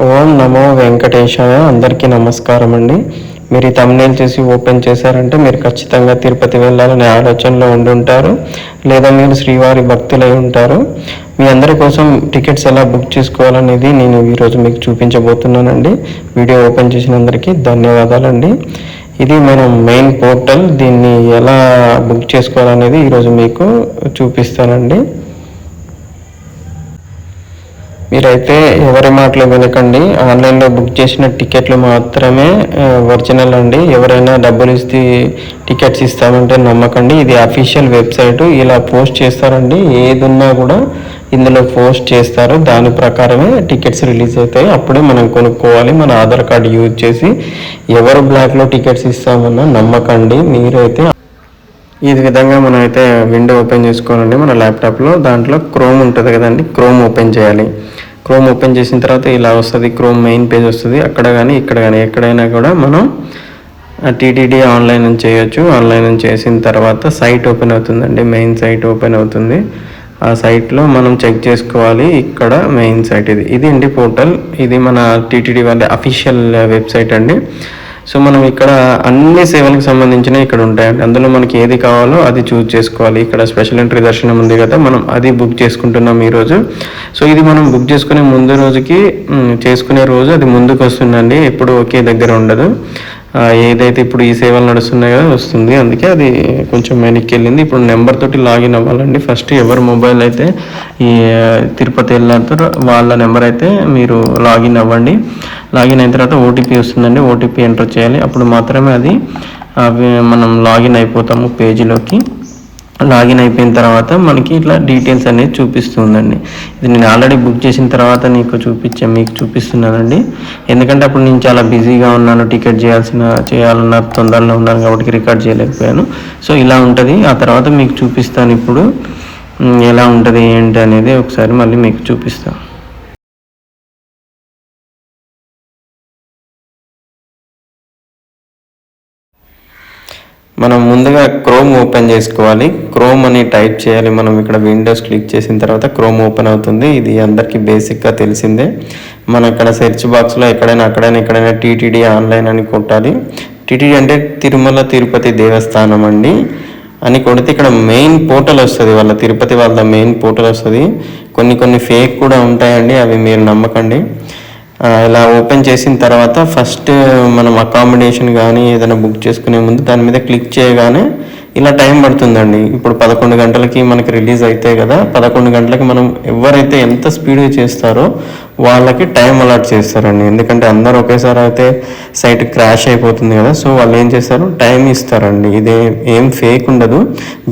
ఓం నమో వెంకటేశాయ అందరికీ నమస్కారం అండి మీరు ఈ తమ్నేల్ చేసి ఓపెన్ చేశారంటే మీరు ఖచ్చితంగా తిరుపతి వెళ్ళాలనే ఆలోచనలో ఉండి ఉంటారు. లేదా మీరు శ్రీవారి భక్తులై ఉంటారు. మీ అందరి కోసం టికెట్స్ ఎలా బుక్ చేసుకోవాలనేది నేను ఈరోజు మీకు చూపించబోతున్నానండి. వీడియో ఓపెన్ చేసిన అందరికీ ధన్యవాదాలండి. ఇది మనం మెయిన్ పోర్టల్ దీన్ని ఎలా బుక్ చేసుకోవాలనేది ఈరోజు మీకు చూపిస్తానండి. మీరైతే ఎవరి మాటలు వినకండి. ఆన్లైన్లో బుక్ చేసిన టికెట్లు మాత్రమే ఒరిజినల్ అండి. ఎవరైనా డబ్బులు ఇస్తే టికెట్స్ ఇస్తామంటే నమ్మకండి. ఇది అఫీషియల్ వెబ్సైట్. ఇలా పోస్ట్ చేస్తారండి. ఏది ఉన్నా కూడా ఇందులో పోస్ట్ చేస్తారు. దాని ప్రకారమే టికెట్స్ రిలీజ్ అవుతాయి. అప్పుడే మనం కొనుక్కోవాలి. మన ఆధార్ కార్డు యూజ్ చేసి ఎవరు బ్లాక్లో టికెట్స్ ఇస్తామన్నా నమ్మకండి. మీరైతే ఈ విధంగా మనం అయితే విండో ఓపెన్ చేసుకోనండి మన ల్యాప్టాప్లో. దాంట్లో క్రోమ్ ఉంటుంది కదండి. క్రోమ్ ఓపెన్ చేయాలి. క్రోమ్ ఓపెన్ చేసిన తర్వాత ఇలా వస్తుంది క్రోమ్ మెయిన్ పేజ్ వస్తుంది. అక్కడ కానీ ఇక్కడ కానీ ఎక్కడైనా కూడా మనం టీటీడీ ఆన్లైన్ అని చేయొచ్చు. ఆన్లైన్ అని చేసిన తర్వాత సైట్ ఓపెన్ అవుతుందండి. మెయిన్ సైట్ ఓపెన్ అవుతుంది. ఆ సైట్లో మనం చెక్ చేసుకోవాలి. ఇక్కడ మెయిన్ సైట్ ఇది. ఇది అండి పోర్టల్ ఇది మన టీటీడీ వాళ్ళ అఫీషియల్ వెబ్సైట్ అండి. సో మనం ఇక్కడ అన్ని సేవలకు సంబంధించిన ఇక్కడ ఉంటాయండి. అందులో మనకి ఏది కావాలో అది చూజ్ చేసుకోవాలి. ఇక్కడ స్పెషల్ ఎంట్రీ దర్శనం ఉంది కదా మనం అది బుక్ చేసుకుంటున్నాం ఈరోజు. సో ఇది మనం బుక్ చేసుకునే ముందు రోజుకి చేసుకునే రోజు అది ముందుకు వస్తుందండి ఎప్పుడు ఒకే దగ్గర ఉండదు. ఏదైతే ఇప్పుడు ఈ సేవలు నడుస్తున్నాయో వస్తుంది. అందుకే అది కొంచెం వెనక్కి వెళ్ళింది ఇప్పుడు నెంబర్ తోటి లాగిన్ అవ్వాలండి. ఫస్ట్ ఎవరు మొబైల్ అయితే ఈ తిరుపతి వెళ్ళారో వాళ్ళ నెంబర్ అయితే మీరు లాగిన్ అవ్వండి. లాగిన్ అయిన తర్వాత ఓటీపీ వస్తుందండి. ఓటీపీ ఎంటర్ చేయాలి. అప్పుడు మాత్రమే అది అవి మనం లాగిన్ అయిపోతాము పేజీలోకి. లాగిన్ అయిపోయిన తర్వాత మనకి ఇట్లా డీటెయిల్స్ అనేది చూపిస్తుందండి. ఇది నేను ఆల్రెడీ బుక్ చేసిన తర్వాత నీకు చూపించా మీకు చూపిస్తున్నానండి. ఎందుకంటే అప్పుడు నేను చాలా బిజీగా ఉన్నాను టికెట్ చేయాల్సిన చేయాలన్న తొందరలో ఉన్నాను కాబట్టి రికార్డ్ చేయలేకపోయాను. సో ఇలా ఉంటుంది. ఆ తర్వాత మీకు చూపిస్తాను ఇప్పుడు. ఎలా ఉంటుంది ఏంటి అనేది ఒకసారి మళ్ళీ మీకు చూపిస్తాను. మనం ముందుగా క్రోమ్ ఓపెన్ చేసుకోవాలి. క్రోమ్ అని టైప్ చేయాలి. మనం ఇక్కడ విండోస్ క్లిక్ చేసిన తర్వాత క్రోమ్ ఓపెన్ అవుతుంది. ఇది అందరికీ బేసిక్గా తెలిసిందే. మనం ఇక్కడ సెర్చ్ బాక్స్లో ఎక్కడైనా అక్కడైనా ఎక్కడైనా టీటీడీ ఆన్లైన్ అని కొట్టాలి. టీటీడీ అంటే తిరుమల తిరుపతి దేవస్థానం అండి. అని కొడితే ఇక్కడ మెయిన్ పోర్టల్ వస్తుంది. వాళ్ళ తిరుపతి వాళ్ళ మెయిన్ పోర్టల్ వస్తుంది. కొన్ని కొన్ని ఫేక్ కూడా ఉంటాయండి. అవి మీరు నమ్మకండి. ఇలా ఓపెన్ చేసిన తర్వాత ఫస్ట్ మనం అకామిడేషన్ కానీ ఏదైనా బుక్ చేసుకునే ముందు దాని మీద క్లిక్ చేయగానే ఇలా టైం పడుతుందండి. ఇప్పుడు పదకొండు గంటలకి మనకి రిలీజ్ అవుతాయి కదా పదకొండు గంటలకి మనం ఎవరైతే ఎంత స్పీడ్గా చేస్తారో వాళ్ళకి టైం అలాట్ చేస్తారండి. ఎందుకంటే అందరూ ఒకేసారి అయితే సైట్ క్రాష్ అయిపోతుంది కదా సో వాళ్ళు ఏం చేస్తారు? టైం ఇస్తారండి. ఇదే ఏం ఫేక్ ఉండదు.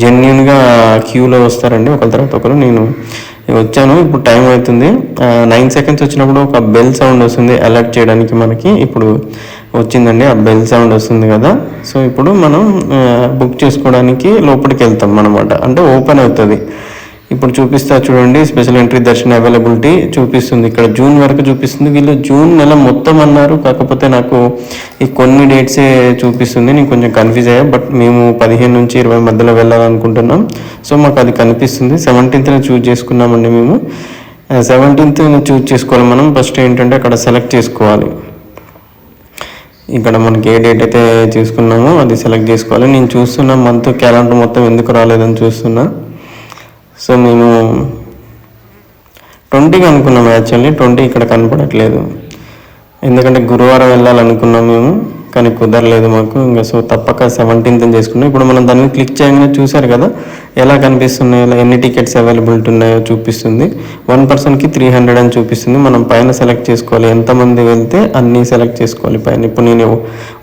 జెన్యున్గా క్యూలో వస్తారండి. ఒకరి తర్వాత ఒకరు నేను వచ్చాను ఇప్పుడు టైం అవుతుంది. నైన్ సెకండ్స్ వచ్చినప్పుడు ఒక బెల్ సౌండ్ వస్తుంది అలర్ట్ చేయడానికి మనకి ఇప్పుడు వచ్చిందండి ఆ బెల్ సౌండ్ వస్తుంది కదా. సో ఇప్పుడు మనం బుక్ చేసుకోవడానికి లోపలికి వెళ్తాం అనమాట అంటే ఓపెన్ అవుతుంది. ఇప్పుడు చూపిస్తా చూడండి స్పెషల్ ఎంట్రీ దర్శన అవైలబిలిటీ చూపిస్తుంది. ఇక్కడ జూన్ వరకు చూపిస్తుంది. వీళ్ళు జూన్ నెల మొత్తం అన్నారు. కాకపోతే నాకు ఈ కొన్ని డేట్సే చూపిస్తుంది. నేను కొంచెం కన్ఫ్యూజ్ అయ్యా. బట్ మేము పదిహేను నుంచి ఇరవై మధ్యలో వెళ్ళాలనుకుంటున్నాం. సో మాకు అది కనిపిస్తుంది. సెవెంటీన్త్న చూజ్ చేసుకున్నామండి మేము. సెవెంటీన్త్ చూజ్ చేసుకోవాలి మనం. ఫస్ట్ ఏంటంటే అక్కడ సెలెక్ట్ చేసుకోవాలి. ఇక్కడ మనకి ఏ డేట్ అయితే చూసుకున్నామో అది సెలెక్ట్ చేసుకోవాలి. నేను చూస్తున్న మంత్ క్యాలెండర్ మొత్తం ఎందుకు రాలేదని చూస్తున్నా. సో మేము ట్వంటీకి అనుకున్నాం యాక్చువల్లీ ట్వంటీ ఇక్కడ కనపడట్లేదు. ఎందుకంటే గురువారం వెళ్ళాలనుకున్నాం మేము కానీ కుదరలేదు మాకు. ఇంకా సో తప్పక సెవెంటీన్త్ చేసుకున్నాం. ఇప్పుడు మనం దాన్ని క్లిక్ చేయగానే చూసారు కదా ఎలా కనిపిస్తున్నాయో ఎలా ఎన్ని టికెట్స్ అవైలబిలిటీ ఉన్నాయో చూపిస్తుంది. వన్ పర్సన్కి త్రీ హండ్రెడ్ అని చూపిస్తుంది. మనం పైన సెలెక్ట్ చేసుకోవాలి. ఎంతమంది వెళ్తే అన్నీ సెలెక్ట్ చేసుకోవాలి పైన. ఇప్పుడు నేను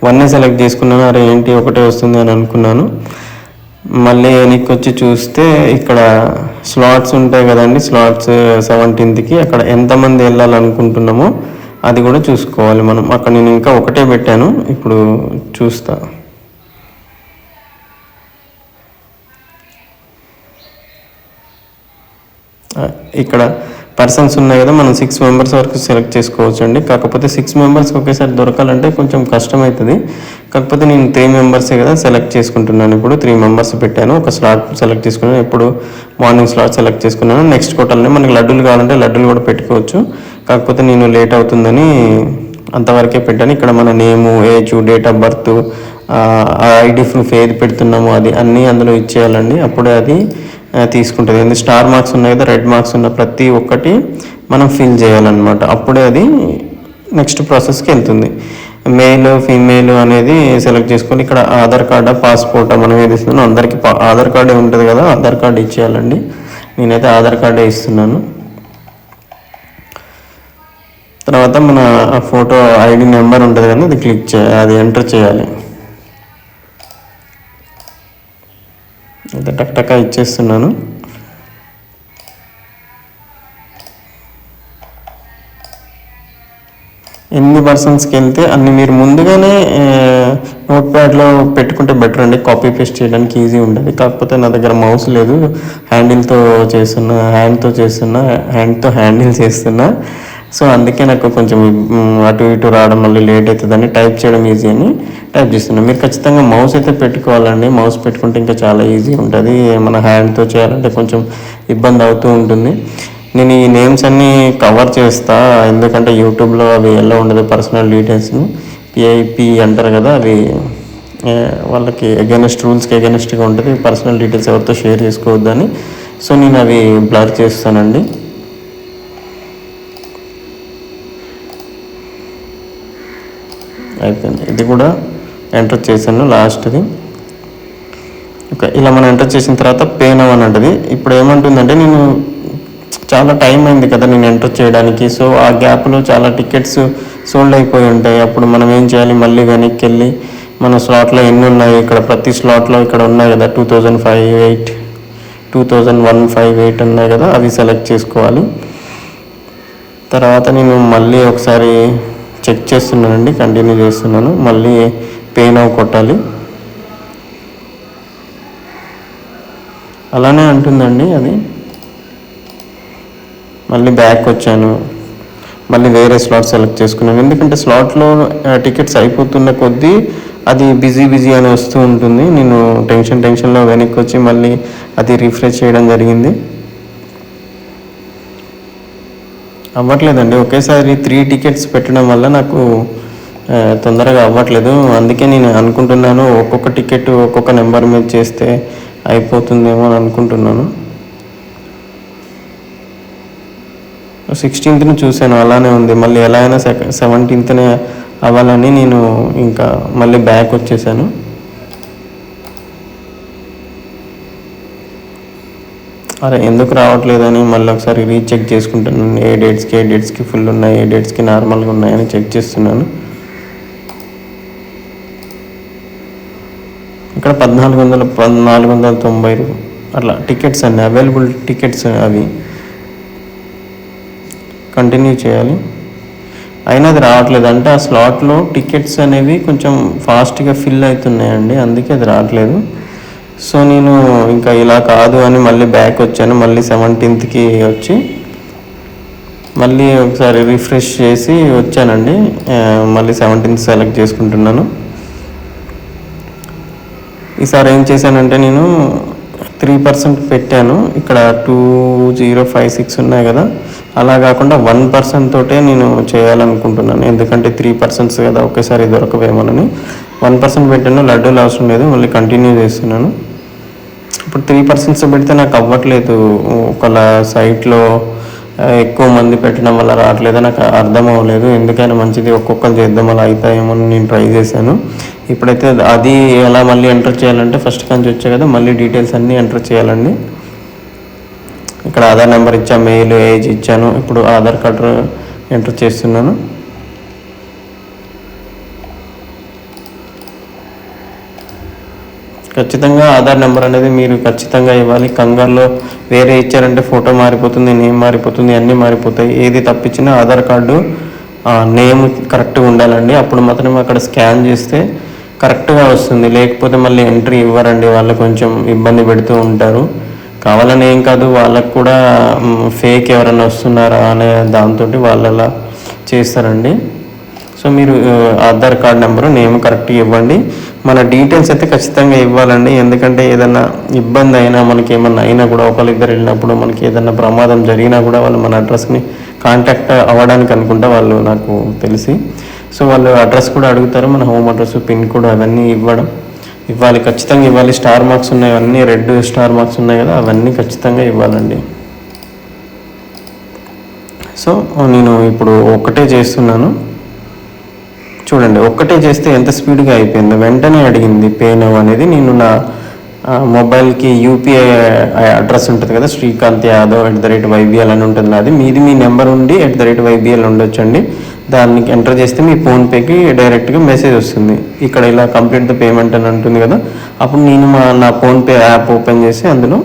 వన్నే సెలెక్ట్ చేసుకున్నాను అరే ఏంటి ఒకటే వస్తుంది అని అనుకున్నాను. మళ్ళీ వెనక్కి వచ్చి చూస్తే ఇక్కడ స్లాట్స్ ఉంటాయి కదండి స్లాట్స్ సెవెంటీన్త్కి అక్కడ ఎంతమంది వెళ్ళాలనుకుంటున్నామో అది కూడా చూసుకోవాలి మనం. అక్కడ నేను ఇంకా ఒకటే పెట్టాను ఇప్పుడు చూస్తా. ఇక్కడ పర్సన్స్ ఉన్నాయి కదా మనం సిక్స్ మెంబర్స్ వరకు సెలెక్ట్ చేసుకోవచ్చు అండి కాకపోతే సిక్స్ మెంబర్స్ ఒకేసారి దొరకాలంటే కొంచెం కష్టం అవుతుంది కాకపోతే నేను త్రీ మెంబర్సే కదా సెలెక్ట్ చేసుకుంటున్నాను. ఇప్పుడు త్రీ మెంబర్స్ పెట్టాను ఒక స్లాట్ సెలెక్ట్ చేసుకున్నాను. ఇప్పుడు మార్నింగ్ స్లాట్ సెలెక్ట్ చేసుకున్నాను. నెక్స్ట్ కోటల్ని మనకి లడ్డూలు కావాలంటే లడ్డూలు కూడా పెట్టుకోవచ్చు. కాకపోతే నేను లేట్ అవుతుందని అంతవరకే పెట్టాను. ఇక్కడ మన name age date of birth ID proof ఏది పెడుతున్నామో. అది అన్నీ అందులో ఇచ్చేయాలండి. అప్పుడే అది తీసుకుంటుంది. ఎందుకంటే స్టార్ మార్క్స్ ఉన్నాయి కదా రెడ్ మార్క్స్ ఉన్న ప్రతి ఒక్కటి మనం ఫిల్ చేయాలన్నమాట. అప్పుడే అది నెక్స్ట్ ప్రాసెస్కి వెళ్తుంది. మెయిల్ ఫీమేల్ అనేది సెలెక్ట్ చేసుకొని ఇక్కడ ఆధార్ కార్డా పాస్పోర్టా మనం ఏది ఇస్తున్నాం అందరికీ పా- ఆధార్ కార్డే ఉంటుంది కదా ఆధార్ కార్డు ఇచ్చేయాలండి. నేనైతే ఆధార్ కార్డే ఇస్తున్నాను. తర్వాత మన ఫోటో ఐడి నెంబర్ ఉంటుంది కదా అది క్లిక్ చే అది ఎంటర్ చేయాలి. టక్ టక్ ఇచ్చేస్తున్నాను ఎన్ని పర్సన్స్కి వెళ్తే అన్ని మీరు ముందుగానే నోట్ ప్యాడ్లో పెట్టుకుంటే బెటర్ అండి కాపీ పేస్ట్ చేయడానికి ఈజీ ఉండదు కాకపోతే నా దగ్గర మౌస్ లేదు హ్యాండిల్తో చేస్తున్నా హ్యాండ్తో చేస్తున్నా హ్యాండ్తో హ్యాండిల్ చేస్తున్నా సో అందుకే నాకు కొంచెం అటు ఇటు రావడం మళ్ళీ లేట్ అవుతుందని టైప్ చేయడం ఈజీ అని టైప్ చేస్తున్నాను మీరు ఖచ్చితంగా మౌస్ అయితే పెట్టుకోవాలండి. మౌస్ పెట్టుకుంటే ఇంకా చాలా ఈజీ ఉంటుంది. మన హ్యాండ్తో చేయాలంటే కొంచెం ఇబ్బంది అవుతూ ఉంటుంది. నేను ఈ నేమ్స్ అన్నీ కవర్ చేస్తా. ఎందుకంటే యూట్యూబ్లో అవి ఎలా ఉండదు పర్సనల్ డీటెయిల్స్ని పిఐపి అంటారు కదా అవి వాళ్ళకి అగెనెస్ట్ రూల్స్కి అగెనెస్ట్గా ఉంటుంది. పర్సనల్ డీటెయిల్స్ ఎవరితో షేర్ చేసుకోవద్దని. సో నేను అవి బ్లర్ చేస్తానండి. అయిపోయింది. ఇది కూడా ఎంటర్ చేశాను లాస్ట్ది. ఓకే ఇలా మనం ఎంటర్ చేసిన తర్వాత పే అని అంటది. ఇప్పుడు ఏమంటుందంటే నేను చాలా టైం అయింది కదా నేను ఎంటర్ చేయడానికి. సో ఆ గ్యాప్లో చాలా టికెట్స్ సోల్డ్ అయిపోయి ఉంటాయి. అప్పుడు మనం ఏం చేయాలి? మళ్ళీ వెనక్కి వెళ్ళి మన స్లాట్లో ఎన్ని ఉన్నాయి? ఇక్కడ ప్రతి స్లాట్లో ఇక్కడ ఉన్నాయి కదా two thousand five eight two thousand one five eight ఉన్నాయి కదా అవి సెలెక్ట్ చేసుకోవాలి. తర్వాత నేను మళ్ళీ ఒకసారి చెక్ చేస్తున్నానండి కంటిన్యూ చేస్తున్నాను. మళ్ళీ పెయిన్ అవి కొట్టాలి. అలానే అంటుందండి అది. మళ్ళీ బ్యాక్ వచ్చాను. మళ్ళీ వేరే స్లాట్ సెలెక్ట్ చేసుకున్నాను. ఎందుకంటే స్లాట్లో టికెట్స్ అయిపోతున్న కొద్దీ అది బిజీ బిజీ అని వస్తూ ఉంటుంది. నేను టెన్షన్ టెన్షన్లో వెనక్కి వచ్చి మళ్ళీ అది రిఫ్రెష్ చేయడం జరిగింది. అవ్వట్లేదండి. ఒకేసారి త్రీ టికెట్స్ పెట్టడం వల్ల నాకు తొందరగా అవ్వట్లేదు. అందుకే నేను అనుకుంటున్నాను ఒక్కొక్క టికెట్ ఒక్కొక్క నెంబర్ మీద చేస్తే అయిపోతుందేమో అని అనుకుంటున్నాను. సిక్స్టీన్త్ను చూశాను అలానే ఉంది. మళ్ళీ ఎలా అయినా సెక సెవెంటీన్త్నే అవ్వాలని నేను ఇంకా మళ్ళీ బ్యాక్ వచ్చేసాను. అరే ఎందుకు రావట్లేదని మళ్ళీ ఒకసారి రీచెక్ చేసుకుంటున్నాను. ఏ డేట్స్కి ఏ డేట్స్కి ఫుల్ ఉన్నాయి ఏ డేట్స్కి నార్మల్గా ఉన్నాయని చెక్ చేస్తున్నాను. ఇక్కడ పద్నాలుగు వందల పద్నాలుగు వందల తొంభై అట్లా టికెట్స్ అన్నీ అవైలబుల్ టికెట్స్ అవి. కంటిన్యూ చేయాలి. అయినా అది రావట్లేదు. అంటే ఆ స్లాట్లో టికెట్స్ అనేవి కొంచెం ఫాస్ట్గా ఫిల్ అవుతున్నాయండి. అందుకే అది రావట్లేదు. సో నేను ఇంకా ఇలా కాదు అని మళ్ళీ బ్యాక్ వచ్చాను. మళ్ళీ సెవెంటీన్త్కి వచ్చి మళ్ళీ ఒకసారి రిఫ్రెష్ చేసి వచ్చానండి. మళ్ళీ సెవెంటీన్త్ సెలెక్ట్ చేసుకుంటున్నాను. ఈసారి ఏం చేశానంటే నేను త్రీ పర్సెంట్ పెట్టాను. ఇక్కడ టూ జీరో ఫైవ్ సిక్స్ ఉన్నాయి కదా. అలా కాకుండా వన్ పర్సెంట్ తోటే నేను చేయాలనుకుంటున్నాను. ఎందుకంటే త్రీ పర్సెంట్స్ కదా ఒకేసారి దొరకవేమోనని. వన్ పర్సెంట్ పెట్టాను. లడ్డూలు అవసరం లేదు. మళ్ళీ కంటిన్యూ చేస్తున్నాను. ఇప్పుడు త్రీ పర్సెంట్స్ పెడితే నాకు అవ్వట్లేదు. ఒకళ్ళ సైట్లో ఎక్కువ మంది పెట్టడం వల్ల రావట్లేదు. నాకు అర్థం అవ్వలేదు. ఎందుకైనా మంచిది ఒక్కొక్కరు చేద్దాం అలా అవుతాయేమో అని నేను ట్రై చేశాను. ఇప్పుడైతే అది ఎలా మళ్ళీ ఎంటర్ చేయాలంటే ఫస్ట్ నుంచి వచ్చే కదా మళ్ళీ డీటెయిల్స్ అన్నీ ఎంటర్ చేయాలండి. ఇక్కడ ఆధార్ నెంబర్ ఇచ్చా మెయిల్ ఏజ్ ఇచ్చాను. ఇప్పుడు ఆధార్ కార్డు ఎంటర్ చేస్తున్నాను. ఖచ్చితంగా ఆధార్ నెంబర్ అనేది మీరు ఖచ్చితంగా ఇవ్వాలి. కంగారులో వేరే ఇచ్చారంటే ఫోటో మారిపోతుంది నేమ్ మారిపోతుంది అన్నీ మారిపోతాయి. ఏది తప్పించినా ఆధార్ కార్డు నేమ్ కరెక్ట్గా ఉండాలండి. అప్పుడు మాత్రం అక్కడ స్కాన్ చేస్తే కరెక్ట్గా వస్తుంది. లేకపోతే మళ్ళీ ఎంట్రీ ఇవ్వరండి. వాళ్ళు కొంచెం ఇబ్బంది పెడుతూ ఉంటారు. కావాలని ఏం కాదు. వాళ్ళకు కూడా ఫేక్ ఎవరైనా వస్తున్నారా అనే దాంతో వాళ్ళు అలా చేస్తారండి. సో మీరు ఆధార్ కార్డ్ నెంబరు నేమ్ కరెక్ట్గా ఇవ్వండి. మన డీటెయిల్స్ అయితే ఖచ్చితంగా ఇవ్వాలండి. ఎందుకంటే ఏదైనా ఇబ్బంది అయినా మనకి ఏమన్నా అయినా కూడా ఒకళ్ళిద్దరు వెళ్ళినప్పుడు మనకి ఏదైనా ప్రమాదం జరిగినా కూడా వాళ్ళు మన అడ్రస్ని కాంటాక్ట్ అవ్వడానికి అనుకుంటా వాళ్ళు నాకు తెలిసి. సో వాళ్ళు అడ్రస్ కూడా అడుగుతారు మన హోమ్ అడ్రస్ పిన్ కోడ్ అవన్నీ ఇవ్వడం. ఇవ్వాలి ఖచ్చితంగా ఇవ్వాలి. స్టార్ మార్క్స్ ఉన్నాయి అన్నీ రెడ్ స్టార్ మార్క్స్ ఉన్నాయి కదా అవన్నీ ఖచ్చితంగా ఇవ్వాలండి. సో నేను ఇప్పుడు ఒక్కటే చేస్తున్నాను. చూడండి ఒక్కటే చేస్తే ఎంత స్పీడ్గా అయిపోయిందో. వెంటనే అడిగింది పే నవ్ అనేది నేను నా మొబైల్కి యూపీఐ అడ్రస్ ఉంటుంది కదా Srikanth Yadav at the rate YBL అని ఉంటుంది అది మీది మీ నెంబర్ ఉండి ఎట్ ద రేట్ వైబిఎల్ ఉండొచ్చండి. దాన్ని ఎంటర్ చేస్తే మీ ఫోన్పేకి డైరెక్ట్గా మెసేజ్ వస్తుంది. ఇక్కడ ఇలా కంప్లీట్ ద పేమెంట్ అని ఉంటుంది కదా అప్పుడు నేను మా నా ఫోన్పే యాప్ ఓపెన్ చేసి అందులో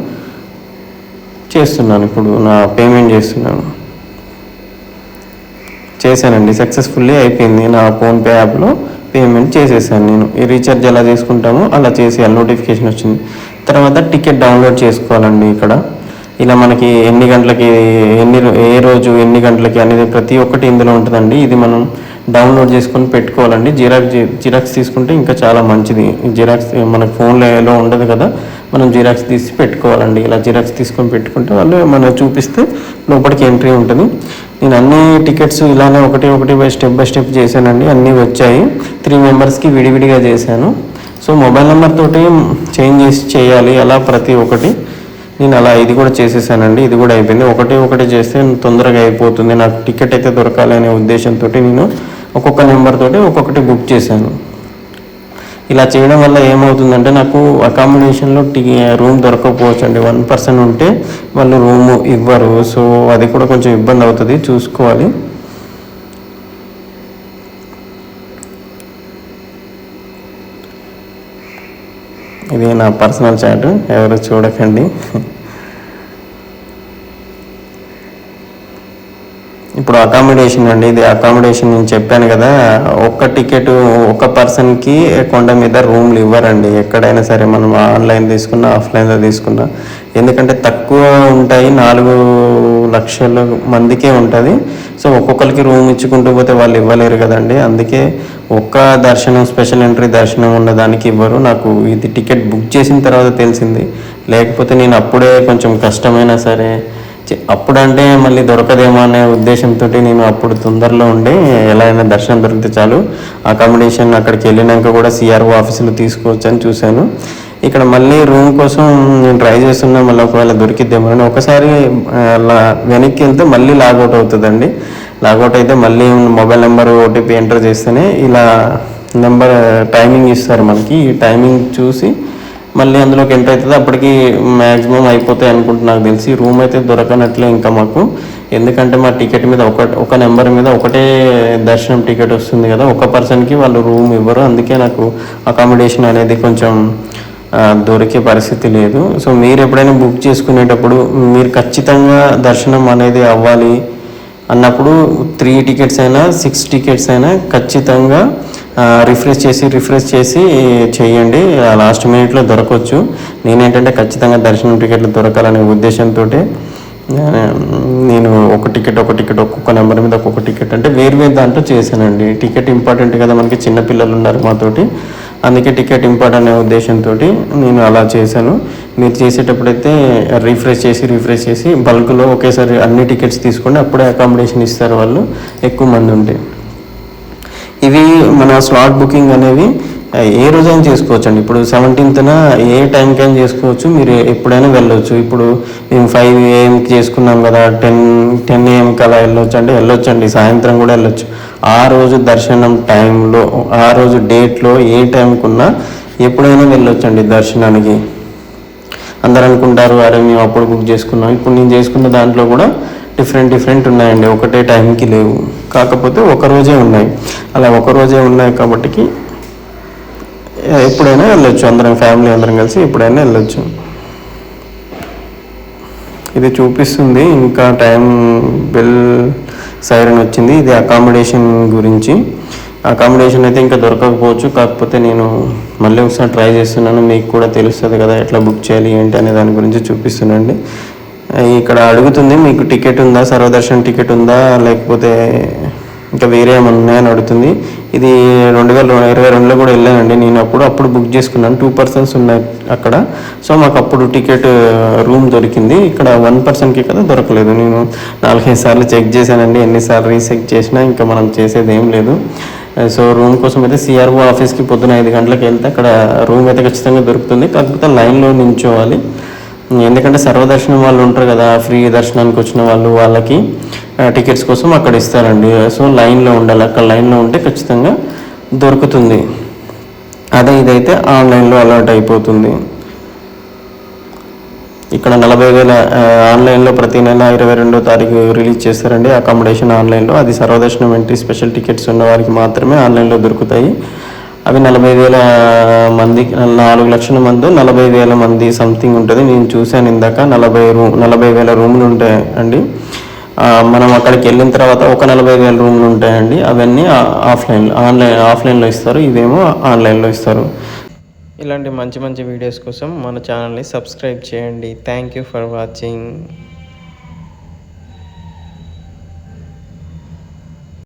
చేస్తున్నాను. ఇప్పుడు నా పేమెంట్ చేస్తున్నాను. చేశానండి. సక్సెస్ఫుల్లీ అయిపోయింది. నా ఫోన్పే యాప్లో పేమెంట్ చేసేసాను నేను. ఈ రీఛార్జ్ ఎలా చేసుకుంటామో అలా చేసేయాలి నోటిఫికేషన్ వచ్చింది. తర్వాత టికెట్ డౌన్లోడ్ చేసుకోవాలండి ఇక్కడ. ఇలా మనకి ఎన్ని గంటలకి ఎన్ని ఏ రోజు ఎన్ని గంటలకి అనేది ప్రతి ఒక్కటి ఇందులో ఉంటుందండి. ఇది మనం డౌన్లోడ్ చేసుకొని పెట్టుకోవాలండి. జిరాక్స్ జిరాక్స్ తీసుకుంటే ఇంకా చాలా మంచిది. జిరాక్స్ మన ఫోన్లో ఉండదు కదా. మనం జిరాక్స్ తీసి పెట్టుకోవాలండి. ఇలా జిరాక్స్ తీసుకొని పెట్టుకుంటే వాళ్ళు మనం చూపిస్తే లోపలికి ఎంట్రీ ఉంటుంది. నేను అన్ని టికెట్స్ ఇలానే ఒకటి ఒకటి బై స్టెప్ బై స్టెప్ చేశానండి. అన్నీ వచ్చాయి. త్రీ మెంబర్స్కి విడివిడిగా చేశాను. సో మొబైల్ నెంబర్ తోటి చేంజ్ చేసి చేయాలి అలా ప్రతి ఒక్కటి. నేను అలా ఇది కూడా చేసేసానండి. ఇది కూడా అయిపోయింది. ఒకటి ఒకటి చేస్తే తొందరగా అయిపోతుంది. నాకు టికెట్ అయితే దొరకాలి అనే ఉద్దేశంతో నేను ఒక్కొక్క నెంబర్ తోటి ఒక్కొక్కటి బుక్ చేశాను. ఇలా చేయడం వల్ల ఏమవుతుందంటే నాకు అకామిడేషన్లో టీ రూమ్ దొరకకపోవచ్చు అండి వన్ పర్సన్ ఉంటే వాళ్ళు రూమ్ ఇవ్వరు. సో అది కూడా కొంచెం ఇబ్బంది అవుతుంది. చూసుకోవాలి. ఇది నా పర్సనల్ చాట్ ఎవరు చూడకండి. ఇప్పుడు అకామిడేషన్ అండి ఇది అకామిడేషన్ నేను చెప్పాను కదా ఒక్క టికెట్ ఒక పర్సన్కి కొండ మీద రూమ్లు ఇవ్వరండి. ఎక్కడైనా సరే మనం ఆన్లైన్ తీసుకున్నా ఆఫ్లైన్లో తీసుకున్నా. ఎందుకంటే తక్కువ ఉంటాయి నాలుగు లక్షల మందికే ఉంటుంది. సో ఒక్కొక్కరికి రూమ్ ఇచ్చుకుంటూ పోతే వాళ్ళు ఇవ్వలేరు కదండి. అందుకే ఒక్క దర్శనం స్పెషల్ ఎంట్రీ దర్శనం ఉన్నదానికి ఇవ్వరు. నాకు ఇది టికెట్ బుక్ చేసిన తర్వాత తెలిసింది. లేకపోతే నేను అప్పుడే కొంచెం కష్టమైనా సరే అప్పుడంటే మళ్ళీ దొరకదేమో అనే ఉద్దేశంతో నేను అప్పుడు తొందరలో ఉండే ఎలా అయినా దర్శనం దొరికితే చాలు. అకామిడేషన్ అక్కడికి వెళ్ళినాక కూడా సిఆర్ఓ ఆఫీసులో తీసుకోవచ్చు అని చూశాను. ఇక్కడ మళ్ళీ రూమ్ కోసం నేను ట్రై చేస్తున్నా మళ్ళీ ఒకవేళ దొరికిద్దేమో అని. ఒకసారి అలా వెనక్కి వెళ్తే మళ్ళీ లాగౌట్ అవుతుందండి. లాగౌట్ అయితే మళ్ళీ మొబైల్ నెంబర్ ఓటీపీ ఎంటర్ చేస్తేనే ఇలా నెంబర్ టైమింగ్ ఇస్తారు మనకి. ఈ టైమింగ్ చూసి మళ్ళీ అందులోకి ఎంటర్ అవుతుంది. అప్పటికి మ్యాక్సిమం అయిపోతాయి అనుకుంటున్నా నాకు తెలిసి. రూమ్ అయితే దొరకనట్లే ఇంకా మాకు. ఎందుకంటే మా టికెట్ మీద ఒక ఒక నెంబర్ మీద ఒకటే దర్శనం టికెట్ వస్తుంది కదా. ఒక పర్సన్కి వాళ్ళు రూమ్ ఇవ్వరు. అందుకే నాకు అకామిడేషన్ అనేది కొంచెం దొరికే పరిస్థితి లేదు. సో మీరు ఎప్పుడైనా బుక్ చేసుకునేటప్పుడు మీరు ఖచ్చితంగా దర్శనం అనేది అవ్వాలి అన్నప్పుడు త్రీ టికెట్స్ అయినా సిక్స్ టికెట్స్ అయినా ఖచ్చితంగా రిఫ్రెష్ చేసి రిఫ్రెష్ చేసి చేయండి. లాస్ట్ మినిట్లో దొరకవచ్చు నేనేంటంటే ఖచ్చితంగా దర్శనం టికెట్లు దొరకాలనే ఉద్దేశంతో నేను ఒక టికెట్ ఒక టికెట్ ఒక్కొక్క నెంబర్ మీద ఒక్కొక్క టికెట్ అంటే వేరు వేరు దాంట్లో చేశానండి. టికెట్ ఇంపార్టెంట్ కదా మనకి చిన్న పిల్లలు ఉన్నారు మాతోటి. అందుకే టికెట్ ఇంపార్టెంట్ అనే ఉద్దేశంతో నేను అలా చేశాను. మీరు చేసేటప్పుడైతే రిఫ్రెష్ చేసి రిఫ్రెష్ చేసి బల్క్లో ఒకేసారి అన్ని టికెట్స్ తీసుకోండి అప్పుడే అకామిడేషన్ ఇస్తారు వాళ్ళు. ఎక్కువ మంది ఉంటే. ఇవి మన స్లాట్ బుకింగ్ అనేవి ఏ రోజైనా చేసుకోవచ్చు అండి ఇప్పుడు సెవెంటీన్త్న ఏ టైంకైనా చేసుకోవచ్చు. మీరు ఎప్పుడైనా వెళ్ళొచ్చు. ఇప్పుడు మేము ఫైవ్ ఏఎంకి చేసుకున్నాం కదా టెన్ టెన్ ఏఎంకి అలా వెళ్ళొచ్చు అంటే వెళ్ళొచ్చు అండి సాయంత్రం కూడా వెళ్ళొచ్చు. ఆ రోజు దర్శనం టైంలో ఆ రోజు డేట్లో ఏ టైంకి ఉన్నా ఎప్పుడైనా వెళ్ళొచ్చు అండి దర్శనానికి. అందరు అనుకుంటారు అరే మేము అప్పుడు బుక్ చేసుకున్నాం. ఇప్పుడు నేను చేసుకున్న దాంట్లో కూడా డిఫరెంట్ డిఫరెంట్ ఉన్నాయండి. ఒకటే టైంకి లేవు. కాకపోతే ఒక రోజే ఉన్నాయి. అలా ఒక రోజే ఉన్నాయి కాబట్టికి ఎప్పుడైనా వెళ్ళొచ్చు. అందరం ఫ్యామిలీ అందరం కలిసి ఎప్పుడైనా వెళ్ళొచ్చు. ఇది చూపిస్తుంది. ఇంకా టైం బెల్ సైరన్ వచ్చింది. ఇది అకామిడేషన్ గురించి. అకామిడేషన్ అయితే ఇంకా దొరకకపోవచ్చు. కాకపోతే నేను మళ్ళీ ఒకసారి ట్రై చేస్తున్నాను. మీకు కూడా తెలుస్తుంది కదా ఎట్లా బుక్ చేయాలి ఏంటి అనే దాని గురించి చూపిస్తున్నాండి ఇక్కడ అడుగుతుంది మీకు టికెట్ ఉందా సర్వదర్శన్ టికెట్ ఉందా లేకపోతే ఇంకా వేరే ఏమైనా ఉన్నాయని అడుగుతుంది. ఇది రెండు వేల ఇరవై రెండులో కూడా వెళ్ళానండి. నేను అప్పుడు అప్పుడు బుక్ చేసుకున్నాను. టూ పర్సన్స్ ఉన్నాయి అక్కడ. సో మాకు అప్పుడు టికెట్ రూమ్ దొరికింది. ఇక్కడ వన్ పర్సన్కి కదా దొరకలేదు. నేను నాలుగైదు సార్లు చెక్ చేశానండి. ఎన్నిసార్లు రీచెక్ చేసినా ఇంకా మనం చేసేది ఏం లేదు. సో రూమ్ కోసం అయితే సిఆర్ఓ ఆఫీస్కి పొద్దున ఐదు గంటలకు వెళ్తే అక్కడ రూమ్ అయితే ఖచ్చితంగా దొరుకుతుంది. కాకపోతే లైన్లో నించోవాలి. ఎందుకంటే సర్వదర్శనం వాళ్ళు ఉంటారు కదా ఫ్రీ దర్శనానికి వచ్చిన వాళ్ళు వాళ్ళకి టికెట్స్ కోసం అక్కడ ఇస్తారండి. సో లైన్లో ఉండాలి. అక్కడ లైన్లో ఉంటే ఖచ్చితంగా దొరుకుతుంది. అదే ఇదైతే ఆన్లైన్లో అలర్ట్ అయిపోతుంది. ఇక్కడ నలభై వేల ఆన్లైన్లో ప్రతి నెల ఇరవై రెండో తారీఖు రిలీజ్ చేస్తారండి. అకామిడేషన్ ఆన్లైన్లో. అది సర్వదర్శనం ఎంట్రీ స్పెషల్ టికెట్స్ ఉన్న వారికి మాత్రమే ఆన్లైన్లో దొరుకుతాయి. అవి నలభై వేల మంది నాలుగు లక్షల మంది నలభై వేల మంది సంథింగ్ ఉంటుంది. నేను చూశాను ఇందాక నలభై రూమ్ నలభై వేల రూములు ఉంటాయి అండి మనం అక్కడికి వెళ్ళిన తర్వాత ఒక నలభై వేల రూములు ఉంటాయండి. అవన్నీ ఆఫ్లైన్ ఆన్లైన్ ఆఫ్లైన్లో ఇస్తారు. ఇవేమో ఆన్లైన్లో ఇస్తారు. ఇలాంటి మంచి మంచి వీడియోస్ కోసం మన ఛానల్ని సబ్స్క్రైబ్ చేయండి. Thank you for watching